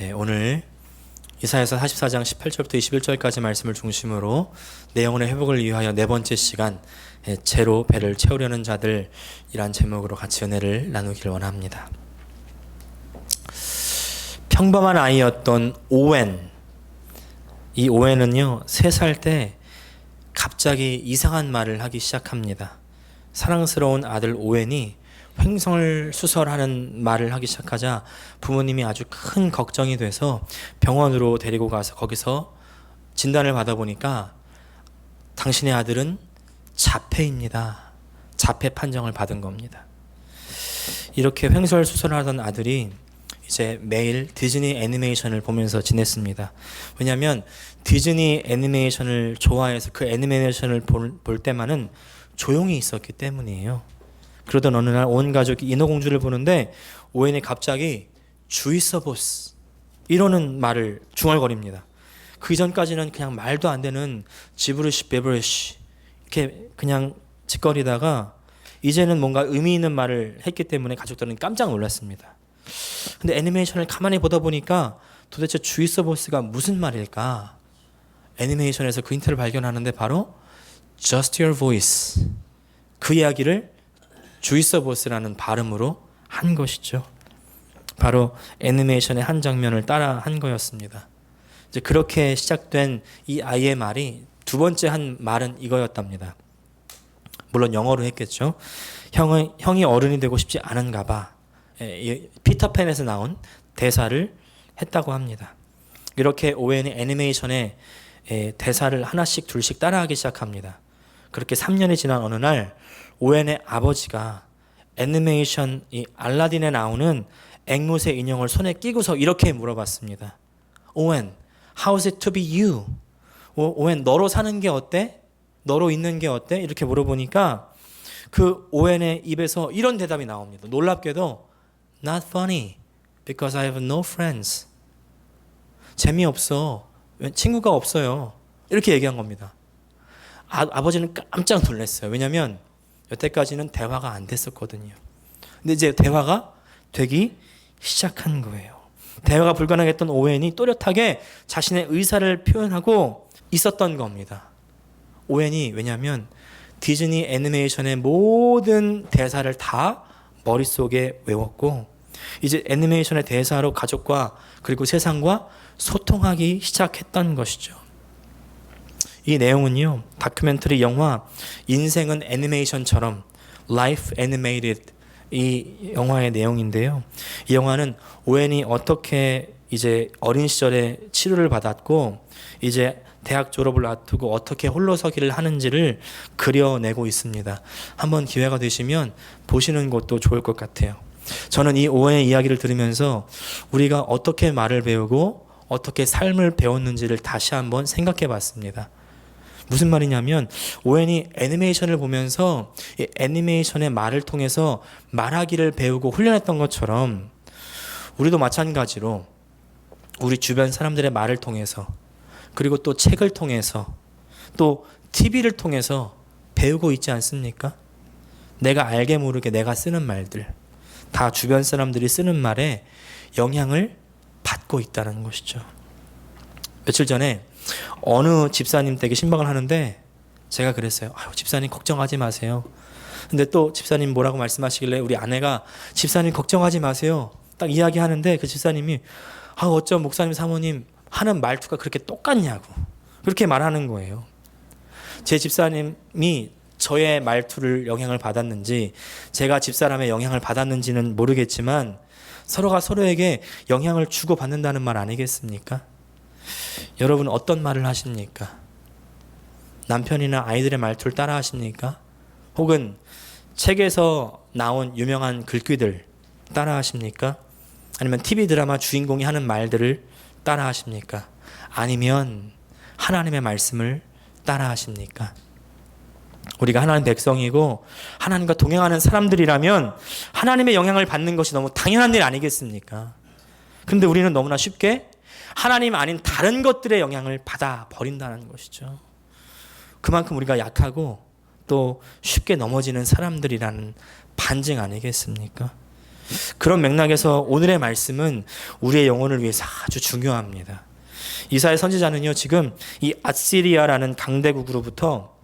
네, 오늘 이사야서 44장 18절부터 21절까지 말씀을 중심으로 내 영혼의 회복을 위하여 네 번째 시간 예, 죄로 배를 채우려는 자들이란 제목으로 같이 은혜를 나누기를 원합니다. 평범한 아이였던 오웬 이 오웬은요 세살때 갑자기 이상한 말을 하기 시작합니다. 사랑스러운 아들 오웬이 횡성을 수설하는 말을 하기 시작하자 부모님이 아주 큰 걱정이 돼서 병원으로 데리고 가서 거기서 진단을 받아보니까 당신의 아들은 자폐입니다. 자폐 판정을 받은 겁니다. 이렇게 횡설 수설하던 아들이 이제 매일 디즈니 애니메이션을 보면서 지냈습니다. 왜냐하면 디즈니 애니메이션을 좋아해서 그 애니메이션을 볼, 볼 때만은 조용히 있었기 때문이에요. 그러던 어느 날 온 가족이 인어공주를 보는데 오웬이 갑자기 주있어 보스 이러는 말을 중얼거립니다. 그 이전까지는 그냥 말도 안 되는 지브르시 베브르시 이렇게 그냥 짓거리다가 이제는 뭔가 의미 있는 말을 했기 때문에 가족들은 깜짝 놀랐습니다. 근데 애니메이션을 가만히 보다 보니까 도대체 주있어 보스가 무슨 말일까? 애니메이션에서 그 힌트를 발견하는데 바로 Just Your Voice 그 이야기를 주있어 보스라는 발음으로 한 것이죠. 바로 애니메이션의 한 장면을 따라 한 거였습니다. 이제 그렇게 시작된 이 아이의 말이 두 번째 한 말은 이거였답니다. 물론 영어로 했겠죠. 형이, 형이 어른이 되고 싶지 않은가 봐. 예, 이 피터팬에서 나온 대사를 했다고 합니다. 이렇게 오웬이 애니메이션의 예, 대사를 하나씩 둘씩 따라하기 시작합니다. 그렇게 3년이 지난 어느 날 오웬의 아버지가 애니메이션 이 알라딘에 나오는 앵무새 인형을 손에 끼고서 이렇게 물어봤습니다. 오웬, how's it to be you? 오, 오웬, 너로 사는 게 어때? 너로 있는 게 어때? 이렇게 물어보니까 그 오웬의 입에서 이런 대답이 나옵니다. 놀랍게도 not funny because I have no friends. 재미없어. 친구가 없어요. 이렇게 얘기한 겁니다. 아, 아버지는 깜짝 놀랐어요. 왜냐하면 여태까지는 대화가 안 됐었거든요. 근데 이제 대화가 되기 시작한 거예요. 대화가 불가능했던 오웬이 또렷하게 자신의 의사를 표현하고 있었던 겁니다. 오웬이 왜냐하면 디즈니 애니메이션의 모든 대사를 다 머릿속에 외웠고 이제 애니메이션의 대사로 가족과 그리고 세상과 소통하기 시작했던 것이죠. 이 내용은요 다큐멘터리 영화 인생은 애니메이션처럼 Life Animated 이 영화의 내용인데요. 이 영화는 오웬이 어떻게 이제 어린 시절에 치료를 받았고 이제 대학 졸업을 앞두고 어떻게 홀로서기를 하는지를 그려내고 있습니다. 한번 기회가 되시면 보시는 것도 좋을 것 같아요. 저는 이 오웬의 이야기를 들으면서 우리가 어떻게 말을 배우고 어떻게 삶을 배웠는지를 다시 한번 생각해 봤습니다. 무슨 말이냐면 오웬이 애니메이션을 보면서 이 애니메이션의 말을 통해서 말하기를 배우고 훈련했던 것처럼 우리도 마찬가지로 우리 주변 사람들의 말을 통해서 그리고 또 책을 통해서 또 TV를 통해서 배우고 있지 않습니까? 내가 알게 모르게 내가 쓰는 말들 다 주변 사람들이 쓰는 말에 영향을 받고 있다는 것이죠. 며칠 전에 어느 집사님 댁에 신방을 하는데 제가 그랬어요. 아유, 집사님 걱정하지 마세요. 근데 또 집사님 뭐라고 말씀하시길래 우리 아내가 집사님 걱정하지 마세요. 딱 이야기하는데 그 집사님이 아 어쩜 목사님 사모님 하는 말투가 그렇게 똑같냐고 그렇게 말하는 거예요. 제 집사님이 저의 말투를 영향을 받았는지 제가 집사람의 영향을 받았는지는 모르겠지만 서로가 서로에게 영향을 주고 받는다는 말 아니겠습니까? 여러분 어떤 말을 하십니까? 남편이나 아이들의 말투를 따라 하십니까? 혹은 책에서 나온 유명한 글귀들 따라 하십니까? 아니면 TV 드라마 주인공이 하는 말들을 따라 하십니까? 아니면 하나님의 말씀을 따라 하십니까? 우리가 하나님 백성이고 하나님과 동행하는 사람들이라면 하나님의 영향을 받는 것이 너무 당연한 일 아니겠습니까? 근데 우리는 너무나 쉽게 하나님 아닌 다른 것들의 영향을 받아 버린다는 것이죠. 그만큼 우리가 약하고 또 쉽게 넘어지는 사람들이라는 반증 아니겠습니까? 그런 맥락에서 오늘의 말씀은 우리의 영혼을 위해서 아주 중요합니다. 이사의 선지자는요, 지금 이 아시리아라는 강대국으로부터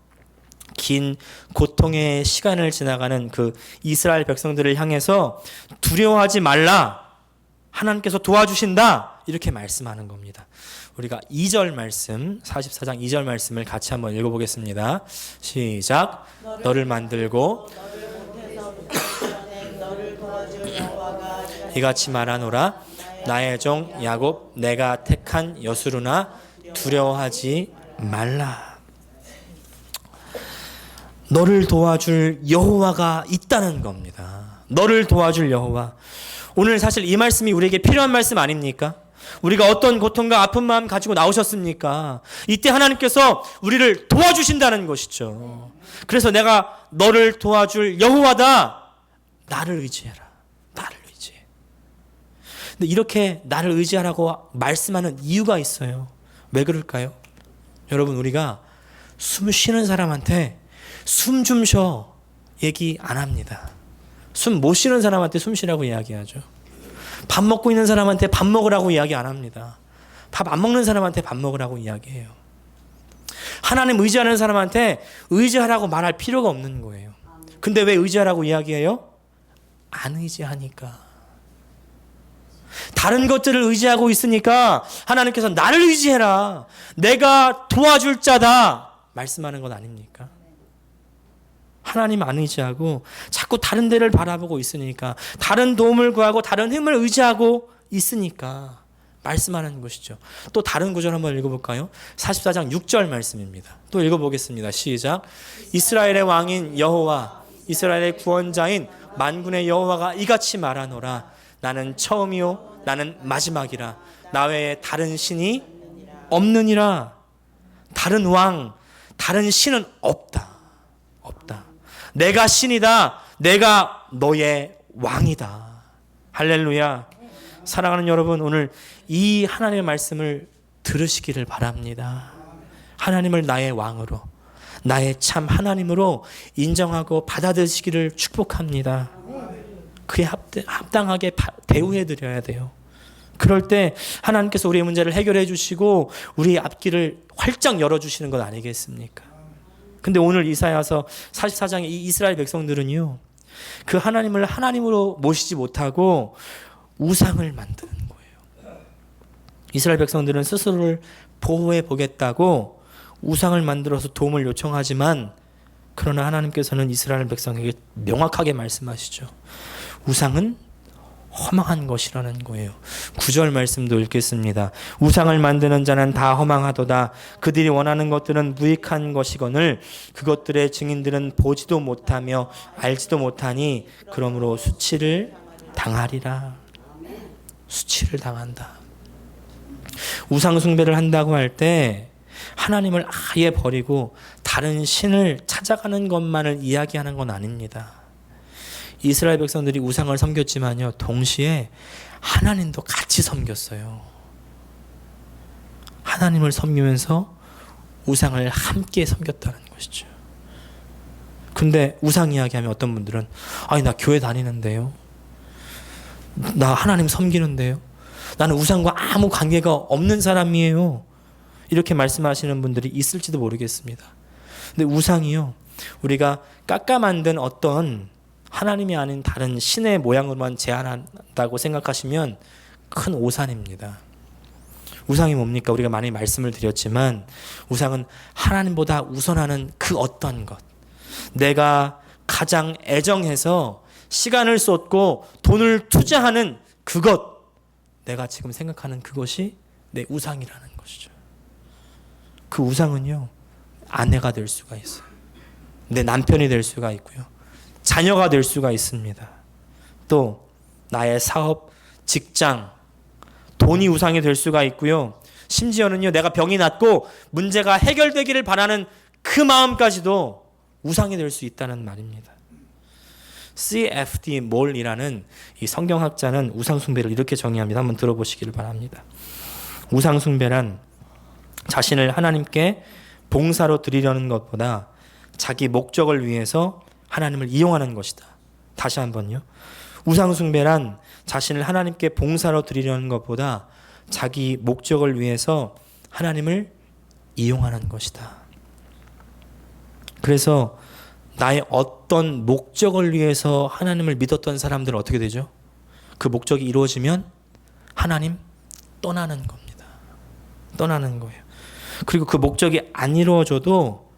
긴 고통의 시간을 지나가는 그 이스라엘 백성들을 향해서 두려워하지 말라. 하나님께서 도와주신다. 이렇게 말씀하는 겁니다. 우리가 2절 말씀, 44장 2절 말씀을 같이 한번 읽어보겠습니다. 시작. 너를 만들고 이같이 말하노라. 나의 종 야곱 내가 택한 여수루나 두려워하지 말라. 너를 도와줄 여호와가 있다는 겁니다. 너를 도와줄 여호와. 오늘 사실 이 말씀이 우리에게 필요한 말씀 아닙니까? 우리가 어떤 고통과 아픈 마음 가지고 나오셨습니까? 이때 하나님께서 우리를 도와주신다는 것이죠. 그래서 내가 너를 도와줄 여호와다. 나를 의지해라. 나를 의지해. 근데 이렇게 나를 의지하라고 말씀하는 이유가 있어요. 왜 그럴까요? 여러분 우리가 숨 쉬는 사람한테 숨 좀 쉬어 얘기 안 합니다. 숨 못 쉬는 사람한테 숨 쉬라고 이야기하죠. 밥 먹고 있는 사람한테 밥 먹으라고 이야기 안 합니다. 밥 안 먹는 사람한테 밥 먹으라고 이야기해요. 하나님 의지하는 사람한테 의지하라고 말할 필요가 없는 거예요. 근데 왜 의지하라고 이야기해요? 안 의지하니까. 다른 것들을 의지하고 있으니까 하나님께서 나를 의지해라. 내가 도와줄 자다. 말씀하는 건 아닙니까? 하나님 안 의지하고 자꾸 다른 데를 바라보고 있으니까 다른 도움을 구하고 다른 힘을 의지하고 있으니까 말씀하는 것이죠. 또 다른 구절 한번 읽어볼까요? 44장 6절 말씀입니다. 또 읽어보겠습니다. 시작. 이스라엘의 왕인 여호와, 이스라엘의 구원자인 만군의 여호와가 이같이 말하노라. 나는 처음이요, 나는 마지막이라. 나 외에 다른 신이 없느니라. 다른 왕, 다른 신은 없다. 없다. 내가 신이다. 내가 너의 왕이다. 할렐루야. 사랑하는 여러분, 오늘 이 하나님의 말씀을 들으시기를 바랍니다. 하나님을 나의 왕으로, 나의 참 하나님으로 인정하고 받아들이시기를 축복합니다. 그에 합당하게 대우해 드려야 돼요. 그럴 때 하나님께서 우리의 문제를 해결해 주시고 우리의 앞길을 활짝 열어 주시는 것 아니겠습니까? 근데 오늘 이사야서 44장의 이 이스라엘 백성들은요. 그 하나님을 하나님으로 모시지 못하고 우상을 만드는 거예요. 이스라엘 백성들은 스스로를 보호해 보겠다고 우상을 만들어서 도움을 요청하지만 그러나 하나님께서는 이스라엘 백성에게 명확하게 말씀하시죠. 우상은 허망한 것이라는 거예요. 구절 말씀도 읽겠습니다. 우상을 만드는 자는 다 허망하도다. 그들이 원하는 것들은 무익한 것이거늘 그것들의 증인들은 보지도 못하며 알지도 못하니 그러므로 수치를 당하리라. 수치를 당한다. 우상 숭배를 한다고 할 때 하나님을 아예 버리고 다른 신을 찾아가는 것만을 이야기하는 건 아닙니다. 이스라엘 백성들이 우상을 섬겼지만요, 동시에 하나님도 같이 섬겼어요. 하나님을 섬기면서 우상을 함께 섬겼다는 것이죠. 근데 우상 이야기하면 어떤 분들은 아니 나 교회 다니는데요. 나 하나님 섬기는데요. 나는 우상과 아무 관계가 없는 사람이에요. 이렇게 말씀하시는 분들이 있을지도 모르겠습니다. 근데 우상이요. 우리가 깎아 만든 어떤 하나님이 아닌 다른 신의 모양으로만 제한한다고 생각하시면 큰 오산입니다. 우상이 뭡니까? 우리가 많이 말씀을 드렸지만 우상은 하나님보다 우선하는 그 어떤 것. 내가 가장 애정해서 시간을 쏟고 돈을 투자하는 그것. 내가 지금 생각하는 그것이 내 우상이라는 것이죠. 그 우상은요, 아내가 될 수가 있어요. 내 남편이 될 수가 있고요. 자녀가 될 수가 있습니다. 또 나의 사업, 직장, 돈이 우상이 될 수가 있고요. 심지어는요, 내가 병이 낫고 문제가 해결되기를 바라는 그 마음까지도 우상이 될 수 있다는 말입니다. CFD 몰이라는 이 성경학자는 우상숭배를 이렇게 정의합니다. 한번 들어보시기를 바랍니다. 우상숭배란 자신을 하나님께 봉사로 드리려는 것보다 자기 목적을 위해서 하나님을 이용하는 것이다. 다시 한번요. 우상숭배란 자신을 하나님께 봉사로 드리려는 것보다 자기 목적을 위해서 하나님을 이용하는 것이다. 그래서 나의 어떤 목적을 위해서 하나님을 믿었던 사람들은 어떻게 되죠? 그 목적이 이루어지면 하나님 떠나는 겁니다. 떠나는 거예요. 그리고 그 목적이 안 이루어져도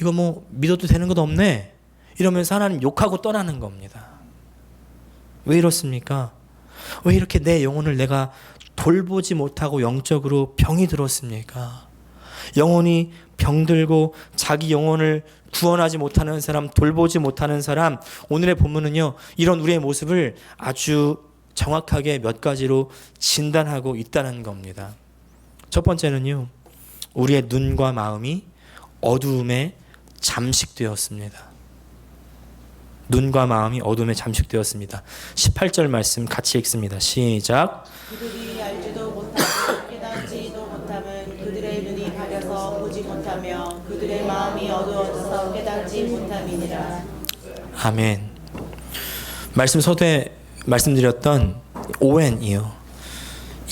이거 뭐 믿어도 되는 것 없네. 이러면서 하나님 욕하고 떠나는 겁니다. 왜 이렇습니까? 왜 이렇게 내 영혼을 내가 돌보지 못하고 영적으로 병이 들었습니까? 영혼이 병들고 자기 영혼을 구원하지 못하는 사람, 돌보지 못하는 사람, 오늘의 본문은요, 이런 우리의 모습을 아주 정확하게 몇 가지로 진단하고 있다는 겁니다. 첫 번째는요, 우리의 눈과 마음이 어두움에 잠식되었습니다. 눈과 마음이 어둠에 잠식되었습니다. 18절 말씀 같이 읽습니다. 시작. 그들이 알지도 못하고 깨닫지도 못함은 그들의 눈이 가려서 보지 못하며 그들의 마음이 어두워져서 깨닫지 못함이니라. 아멘. 말씀 서두에 말씀드렸던 오웬이요.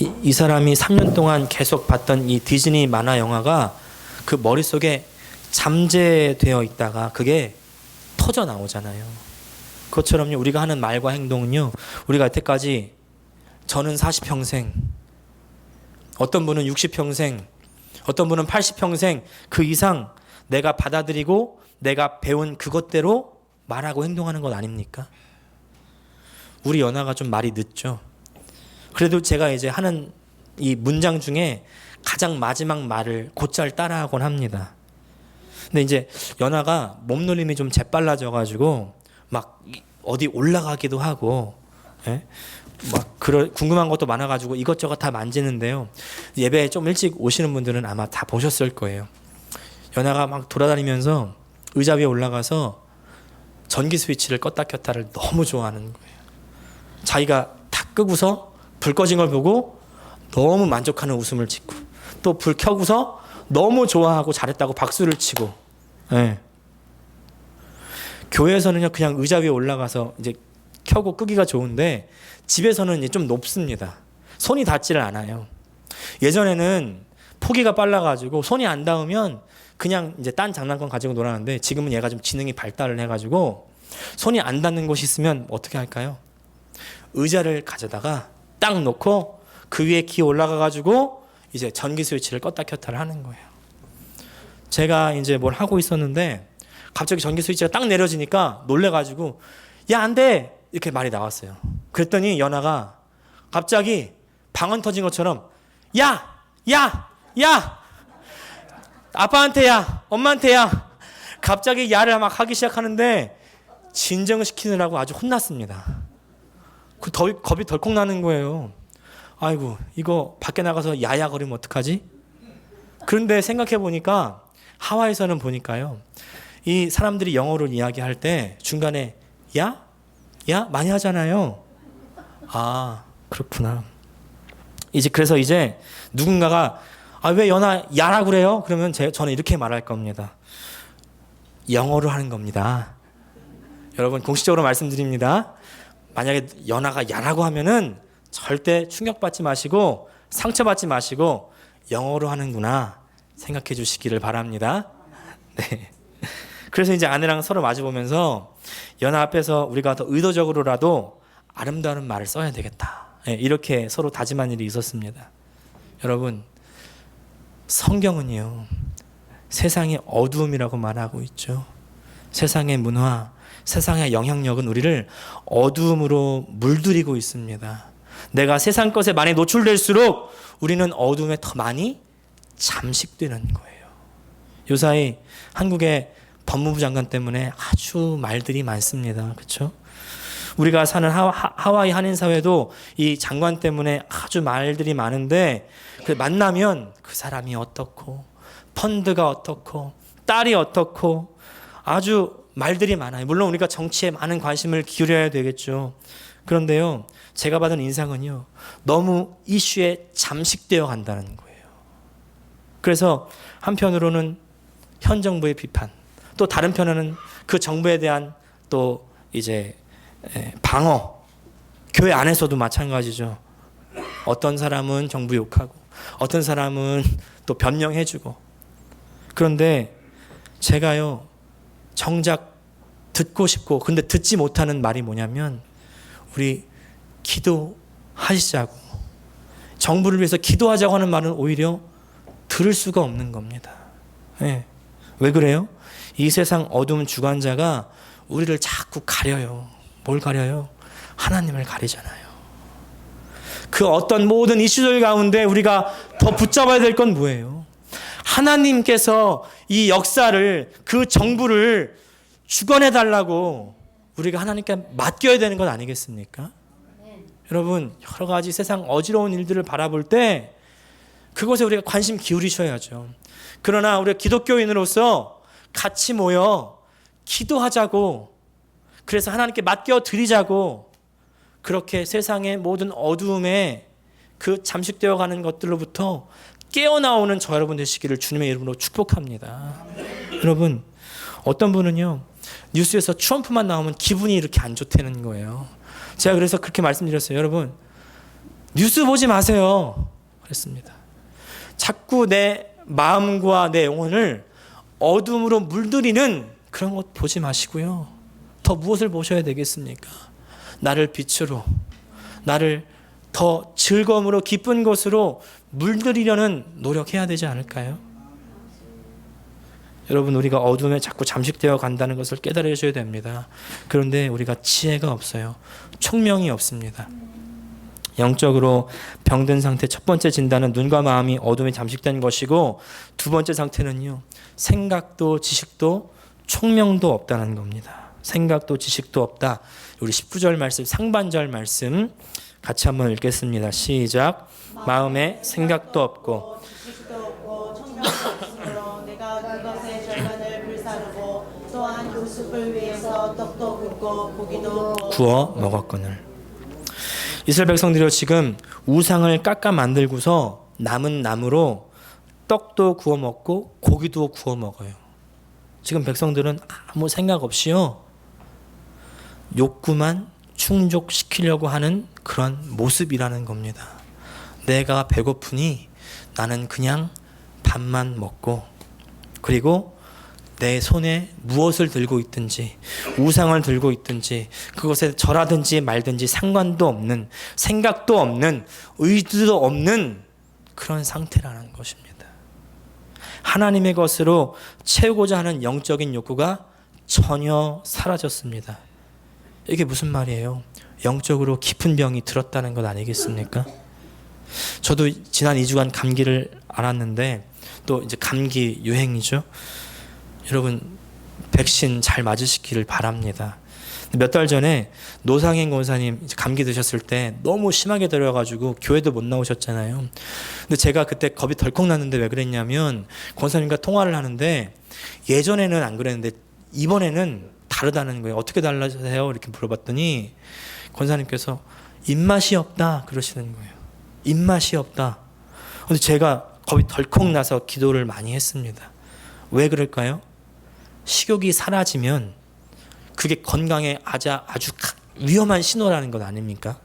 이, 이 사람이 3년 동안 계속 봤던 이 디즈니 만화 영화가 그 머릿속에 잠재되어 있다가 그게 터져 나오잖아요. 그것처럼요. 우리가 하는 말과 행동은요. 우리가 여태까지 저는 40평생 어떤 분은 60평생 어떤 분은 80평생 그 이상 내가 받아들이고 내가 배운 그것대로 말하고 행동하는 것 아닙니까? 우리 연하가 좀 말이 늦죠. 그래도 제가 이제 하는 이 문장 중에 가장 마지막 말을 곧잘 따라하곤 합니다. 근데 이제 연하가 몸놀림이 좀 재빨라져 가지고 막 어디 올라가기도 하고 예? 막 그럴 궁금한 것도 많아 가지고 이것저것 다 만지는데요. 예배에 좀 일찍 오시는 분들은 아마 다 보셨을 거예요. 연하가 막 돌아다니면서 의자 위에 올라가서 전기 스위치를 껐다 켰다를 너무 좋아하는 거예요. 자기가 다 끄고서 불 꺼진 걸 보고 너무 만족하는 웃음을 짓고 또 불 켜고서 너무 좋아하고 잘했다고 박수를 치고 예. 교회에서는요 그냥 의자 위에 올라가서 이제 켜고 끄기가 좋은데 집에서는 이제 좀 높습니다. 손이 닿지를 않아요. 예전에는 포기가 빨라가지고 손이 안 닿으면 그냥 이제 딴 장난감 가지고 놀았는데 지금은 얘가 좀 지능이 발달을 해가지고 손이 안 닿는 곳이 있으면 어떻게 할까요? 의자를 가져다가 딱 놓고 그 위에 키 올라가가지고 이제 전기 스위치를 껐다 켰다를 하는 거예요. 제가 이제 뭘 하고 있었는데 갑자기 전기 스위치가 딱 내려지니까 놀래가지고 야 안 돼 이렇게 말이 나왔어요. 그랬더니 연아가 갑자기 방언 터진 것처럼 야 야, 야! 아빠한테 야, 엄마한테 야. 갑자기 야를 막 하기 시작하는데 진정을 시키느라고 아주 혼났습니다. 그 덜, 겁이 덜컥 나는 거예요. 아이고, 이거 밖에 나가서 야야 거리면 어떡하지? 그런데 생각해 보니까 하와이에서는 보니까요. 이 사람들이 영어로 이야기할 때 중간에 야? 야? 많이 하잖아요. 아, 그렇구나. 이제 그래서 이제 누군가가 아, 왜 연하 야라 그래요? 그러면 제, 저는 이렇게 말할 겁니다. 영어로 하는 겁니다. 여러분 공식적으로 말씀드립니다. 만약에 연하가 야라고 하면은 절대 충격받지 마시고 상처받지 마시고 영어로 하는구나 생각해 주시기를 바랍니다. 네. 그래서 이제 아내랑 서로 마주 보면서 연하 앞에서 우리가 더 의도적으로라도 아름다운 말을 써야 되겠다. 예, 이렇게 서로 다짐한 일이 있었습니다. 여러분, 성경은요, 세상의 어두움이라고 말하고 있죠. 세상의 문화, 세상의 영향력은 우리를 어두움으로 물들이고 있습니다. 내가 세상 것에 많이 노출될수록 우리는 어둠에 더 많이 잠식되는 거예요. 요사이 한국의 법무부 장관 때문에 아주 말들이 많습니다. 그렇죠? 우리가 사는 하와, 하와 이 한인 사회도 이 장관 때문에 아주 말들이 많은데 그 만나면 그 사람이 어떻고 펀드가 어떻고 딸이 어떻고 아주 말들이 많아요. 물론 우리가 정치에 많은 관심을 기울여야 되겠죠. 그런데요, 제가 받은 인상은요, 너무 이슈에 잠식되어 간다는 거예요. 그래서 한편으로는 현 정부의 비판, 또 다른 편에는 그 정부에 대한 또 이제 에, 방어 교회 안에서도 마찬가지죠. 어떤 사람은 정부 욕하고 어떤 사람은 또 변명해주고 그런데 제가요 정작 듣고 싶고 근데 듣지 못하는 말이 뭐냐면 우리 기도하시자고 정부를 위해서 기도하자고 하는 말은 오히려 들을 수가 없는 겁니다. 예. 왜 그래요? 이 세상 어두운 주관자가 우리를 자꾸 가려요. 뭘 가려요? 하나님을 가리잖아요. 그 어떤 모든 이슈들 가운데 우리가 더 붙잡아야 될 건 뭐예요? 하나님께서 이 역사를 그 정부를 주관해 달라고 우리가 하나님께 맡겨야 되는 것 아니겠습니까? 여러분 여러 가지 세상 어지러운 일들을 바라볼 때 그것에 우리가 관심 기울이셔야죠. 그러나 우리가 기독교인으로서 같이 모여 기도하자고 그래서 하나님께 맡겨 드리자고 그렇게 세상의 모든 어두움에 그 잠식되어 가는 것들로부터 깨어나오는 저 여러분 되시기를 주님의 이름으로 축복합니다. 여러분 어떤 분은요 뉴스에서 트럼프만 나오면 기분이 이렇게 안 좋다는 거예요. 제가 그래서 그렇게 말씀드렸어요. 여러분 뉴스 보지 마세요. 그랬습니다. 자꾸 내 마음과 내 영혼을 어둠으로 물들이는 그런 것 보지 마시고요. 더 무엇을 보셔야 되겠습니까? 나를 빛으로, 나를 더 즐거움으로 기쁜 것으로 물들이려는 노력해야 되지 않을까요? 여러분 우리가 어둠에 자꾸 잠식되어 간다는 것을 깨달으셔야 됩니다. 그런데 우리가 지혜가 없어요. 총명이 없습니다. 영적으로 병든 상태 첫 번째 진단은 눈과 마음이 어둠에 잠식된 것이고 두 번째 상태는요. 생각도 지식도 총명도 없다는 겁니다. 생각도 지식도 없다. 우리 19절 말씀 상반절 말씀 같이 한번 읽겠습니다. 시작. 마음에 생각도 없고 그 구워 먹었거늘. 이스라엘 백성들이 지금 우상을 깎아 만들고서 남은 나무로 떡도 구워 먹고 고기도 구워 먹어요. 지금 백성들은 아무 생각 없이요. 욕구만 충족시키려고 하는 그런 모습이라는 겁니다. 내가 배고프니 나는 그냥 밥만 먹고 그리고 내 손에 무엇을 들고 있든지 우상을 들고 있든지 그것에 절하든지 말든지 상관도 없는 생각도 없는 의지도 없는 그런 상태라는 것입니다. 하나님의 것으로 채우고자 하는 영적인 욕구가 전혀 사라졌습니다. 이게 무슨 말이에요? 영적으로 깊은 병이 들었다는 것 아니겠습니까? 저도 지난 2주간 감기를 앓았는데 또 이제 감기 유행이죠. 여러분 백신 잘 맞으시기를 바랍니다. 몇 달 전에 노상행 권사님 감기 드셨을 때 너무 심하게 들어가지고 교회도 못 나오셨잖아요. 근데 제가 그때 겁이 덜컥 났는데 왜 그랬냐면 권사님과 통화를 하는데 예전에는 안 그랬는데 이번에는 다르다는 거예요. 어떻게 달라져요? 이렇게 물어봤더니 권사님께서 입맛이 없다 그러시는 거예요. 입맛이 없다. 근데 제가 겁이 덜컥 나서 기도를 많이 했습니다. 왜 그럴까요? 식욕이 사라지면 그게 건강에 아주, 아주 위험한 신호라는 것 아닙니까?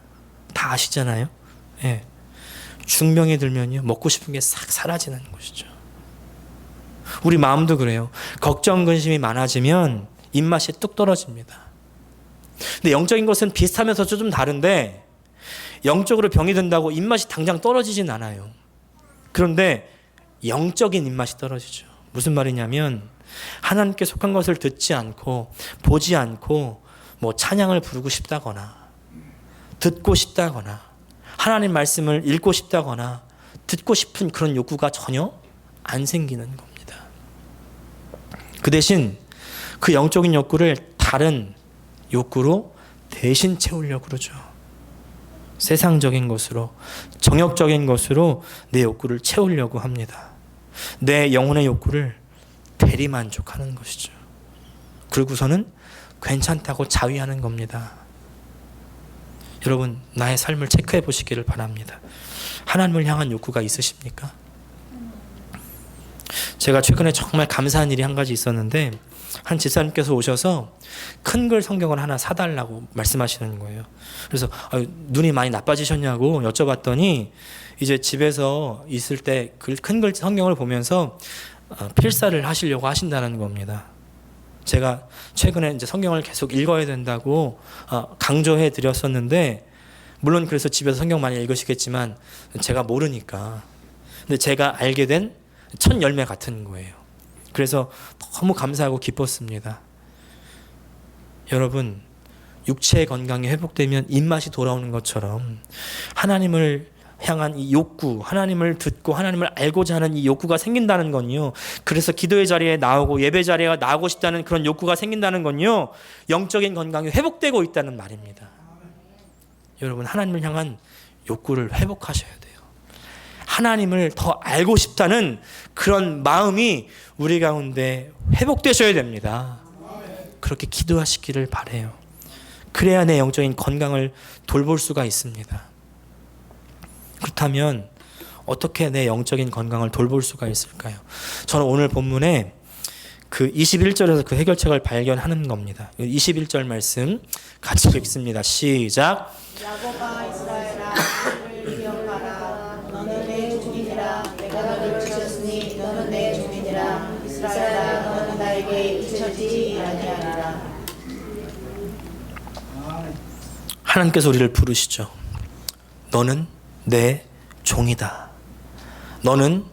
다 아시잖아요. 예. 중병이 들면요 먹고 싶은 게 싹 사라지는 것이죠. 우리 마음도 그래요. 걱정 근심이 많아지면 입맛이 뚝 떨어집니다. 근데 영적인 것은 비슷하면서 좀 다른데 영적으로 병이 든다고 입맛이 당장 떨어지진 않아요. 그런데 영적인 입맛이 떨어지죠. 무슨 말이냐면 하나님께 속한 것을 듣지 않고 보지 않고 뭐 찬양을 부르고 싶다거나 듣고 싶다거나 하나님 말씀을 읽고 싶다거나 듣고 싶은 그런 욕구가 전혀 안 생기는 겁니다. 그 대신 그 영적인 욕구를 다른 욕구로 대신 채우려고 그러죠. 세상적인 것으로 정욕적인 것으로 내 욕구를 채우려고 합니다. 내 영혼의 욕구를 대리 만족하는 것이죠. 그리고서는 괜찮다고 자위하는 겁니다. 여러분 나의 삶을 체크해 보시기를 바랍니다. 하나님을 향한 욕구가 있으십니까? 제가 최근에 정말 감사한 일이 한 가지 있었는데 한 집사님께서 오셔서 큰 글 성경을 하나 사달라고 말씀하시는 거예요. 그래서 아, 눈이 많이 나빠지셨냐고 여쭤봤더니 이제 집에서 있을 때 큰 글 성경을 보면서 어, 필사를 하시려고 하신다는 겁니다. 제가 최근에 이제 성경을 계속 읽어야 된다고 어, 강조해 드렸었는데 물론 그래서 집에서 성경 많이 읽으시겠지만 제가 모르니까 근데 제가 알게 된 첫 열매 같은 거예요. 그래서 너무 감사하고 기뻤습니다. 여러분 육체의 건강이 회복되면 입맛이 돌아오는 것처럼 하나님을 향한 이 욕구, 하나님을 듣고 하나님을 알고자 하는 이 욕구가 생긴다는 건요. 그래서 기도의 자리에 나오고 예배 자리에 나오고 싶다는 그런 욕구가 생긴다는 건요. 영적인 건강이 회복되고 있다는 말입니다. 여러분 하나님을 향한 욕구를 회복하셔야 돼요. 하나님을 더 알고 싶다는 그런 마음이 우리 가운데 회복되셔야 됩니다. 그렇게 기도하시기를 바래요. 그래야 내 영적인 건강을 돌볼 수가 있습니다. 그렇다면 어떻게 내 영적인 건강을 돌볼 수가 있을까요? 저는 오늘 본문에 그 21절에서 그 해결책을 발견하는 겁니다. 21절 말씀 같이 읽습니다. 시작. 야곱아 이스라엘아 나를 기억하라 너는 내 종이니라 내가 너를 지었으니 너는 내 종이니라 이스라엘아 너는 나에게 잊혀지지 아니하리라 하나님께서 우리를 부르시죠. 너는 내 종이다. 너는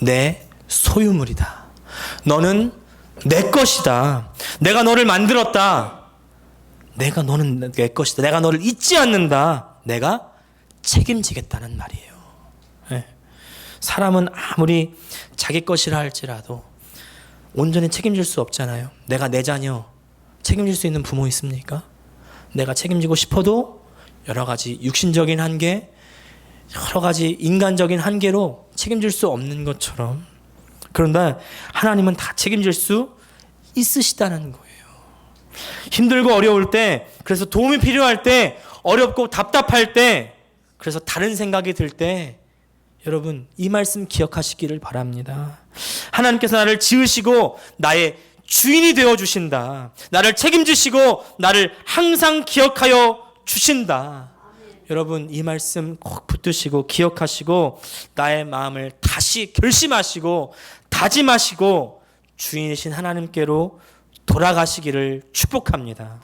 내 소유물이다. 너는 내 것이다. 내가 너를 만들었다. 내가 너는 내 것이다. 내가 너를 잊지 않는다. 내가 책임지겠다는 말이에요. 예. 사람은 아무리 자기 것이라 할지라도 온전히 책임질 수 없잖아요. 내가 내 자녀 책임질 수 있는 부모 있습니까? 내가 책임지고 싶어도 여러 가지 육신적인 한계, 여러 가지 인간적인 한계로 책임질 수 없는 것처럼 그런데 하나님은 다 책임질 수 있으시다는 거예요. 힘들고 어려울 때, 그래서 도움이 필요할 때, 어렵고 답답할 때, 그래서 다른 생각이 들 때, 여러분, 이 말씀 기억하시기를 바랍니다. 하나님께서 나를 지으시고, 나의 주인이 되어 주신다. 나를 책임지시고, 나를 항상 기억하여 주신다. 여러분, 이 말씀 꼭 붙드시고, 기억하시고, 나의 마음을 다시 결심하시고, 다짐하시고, 주인이신 하나님께로 돌아가시기를 축복합니다.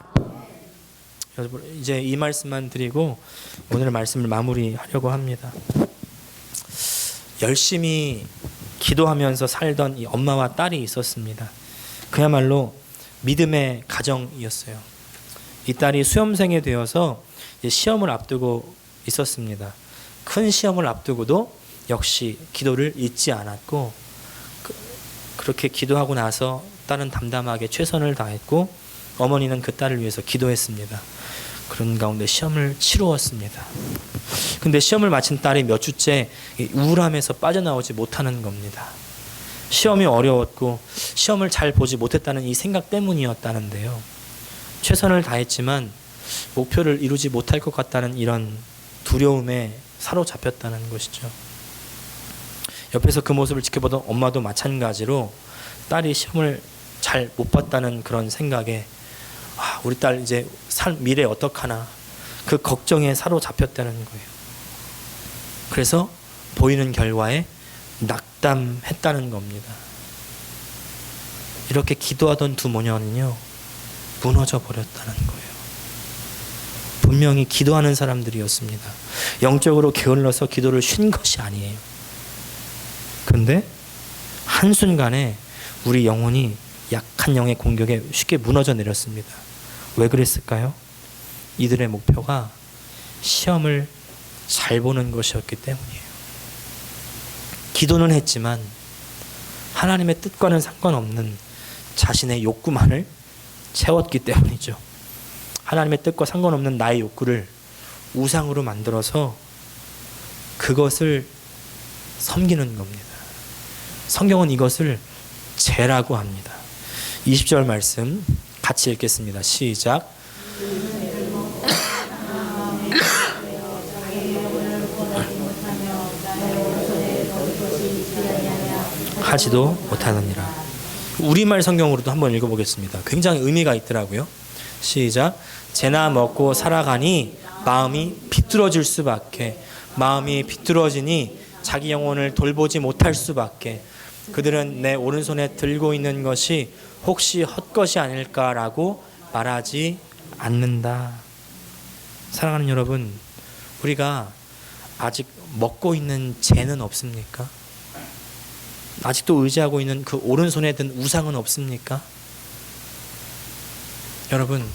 여러분 이제 이 말씀만 드리고 오늘 말씀을 마무리하려고 합니다. 열심히 기도하면서 살던 이 엄마와 딸이 있었습니다. 그야말로 믿음의 가정이었어요. 이 딸이 수험생이 되어서 시험을 앞두고 있었습니다. 큰 시험을 앞두고도 역시 기도를 잊지 않았고 그, 그렇게 기도하고 나서 딸은 담담하게 최선을 다했고 어머니는 그 딸을 위해서 기도했습니다. 그런 가운데 시험을 치루었습니다. 근데 시험을 마친 딸이 몇 주째 이 우울함에서 빠져나오지 못하는 겁니다. 시험이 어려웠고 시험을 잘 보지 못했다는 이 생각 때문이었다는데요. 최선을 다했지만 목표를 이루지 못할 것 같다는 이런 두려움에 사로잡혔다는 것이죠. 옆에서 그 모습을 지켜보던 엄마도 마찬가지로 딸이 시험을 잘 못 봤다는 그런 생각에 아, 우리 딸 이제 살 미래 어떡하나 그 걱정에 사로잡혔다는 거예요. 그래서 보이는 결과에 낙담했다는 겁니다. 이렇게 기도하던 두 모녀는요 무너져 버렸다는 거예요. 분명히 기도하는 사람들이었습니다. 영적으로 게을러서 기도를 쉰 것이 아니에요. 근데 한순간에 우리 영혼이 약한 영의 공격에 쉽게 무너져 내렸습니다. 왜 그랬을까요? 이들의 목표가 시험을 잘 보는 것이었기 때문이에요. 기도는 했지만 하나님의 뜻과는 상관없는 자신의 욕구만을 채웠기 때문이죠. 하나님의 뜻과 상관없는 나의 욕구를 우상으로 만들어서 그것을 섬기는 겁니다. 성경은 이것을 죄라고 합니다. 20절 말씀 같이 읽겠습니다. 시작. 하지도 못하느니라. 우리말 성경으로도 한번 읽어보겠습니다. 굉장히 의미가 있더라고요. 시작. 재나 먹고 살아가니 마음이 비뚤어질 수밖에 마음이 비뚤어지니 자기 영혼을 돌보지 못할 수밖에 그들은 내 오른손에 들고 있는 것이 혹시 헛것이 아닐까라고 말하지 않는다. 사랑하는 여러분, 우리가 아직 먹고 있는 재는 없습니까? 아직도 의지하고 있는 그 오른손에 든 우상은 없습니까? 여러분,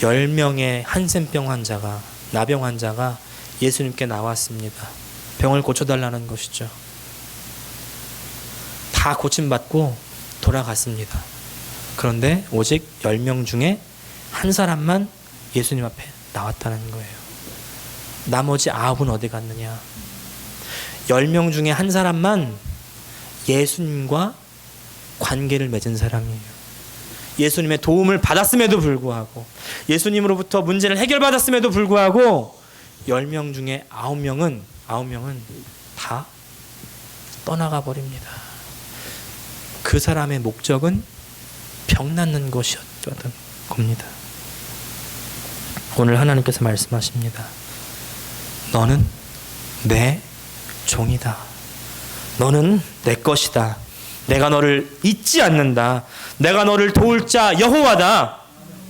10명의 한센병 환자가, 나병 환자가 예수님께 나왔습니다. 병을 고쳐달라는 것이죠. 다 고침받고 돌아갔습니다. 그런데 오직 10명 중에 한 사람만 예수님 앞에 나왔다는 거예요. 나머지 아홉은 어디 갔느냐? 10명 중에 한 사람만 예수님과 관계를 맺은 사람이에요. 예수님의 도움을 받았음에도 불구하고 예수님으로부터 문제를 해결받았음에도 불구하고 10명 중에 9명은 9명은 다 떠나가 버립니다. 그 사람의 목적은 병 낫는 것이었던 겁니다. 오늘 하나님께서 말씀하십니다. 너는 내 종이다. 너는 내 것이다. 내가 너를 잊지 않는다. 내가 너를 도울 자 여호와다.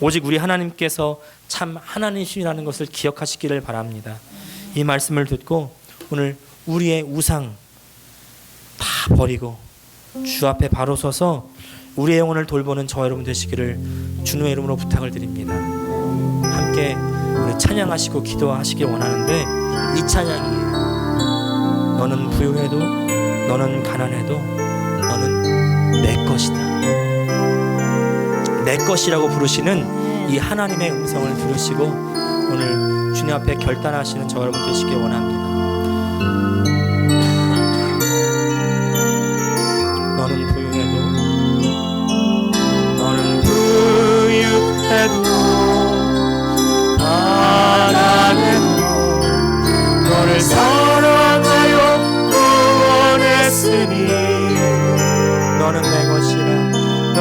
오직 우리 하나님께서 참 하나님이시라는 것을 기억하시기를 바랍니다. 이 말씀을 듣고 오늘 우리의 우상 다 버리고 주 앞에 바로 서서 우리의 영혼을 돌보는 저 여러분 되시기를 주님의 이름으로 부탁을 드립니다. 함께 찬양하시고 기도하시기 원하는데 이 찬양이에요. 너는 부유해도 너는 가난해도 내 것이다. 내 것이라고 부르시는 이 하나님의 음성을 들으시고 오늘 주님 앞에 결단하시는 저 여러분 되시기 원합니다. 너는 부유해도 너는 부유해도 가난해도 너를 사랑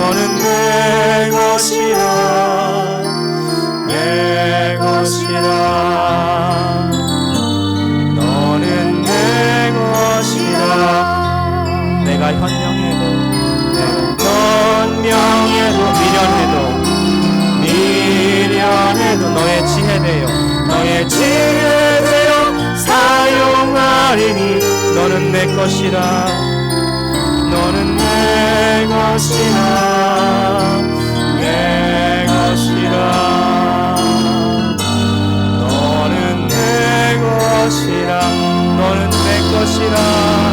너는 내 것이라. 내 것이라. 너는 내 것이라. 내가 현명해도 현명해도 미련해도 미련해도 너의 지혜되어 너의 지혜되어 사용하리니 너는 내 것이라 것이라. 내 것이라. 너는 내 것이라. 너는 내 것이라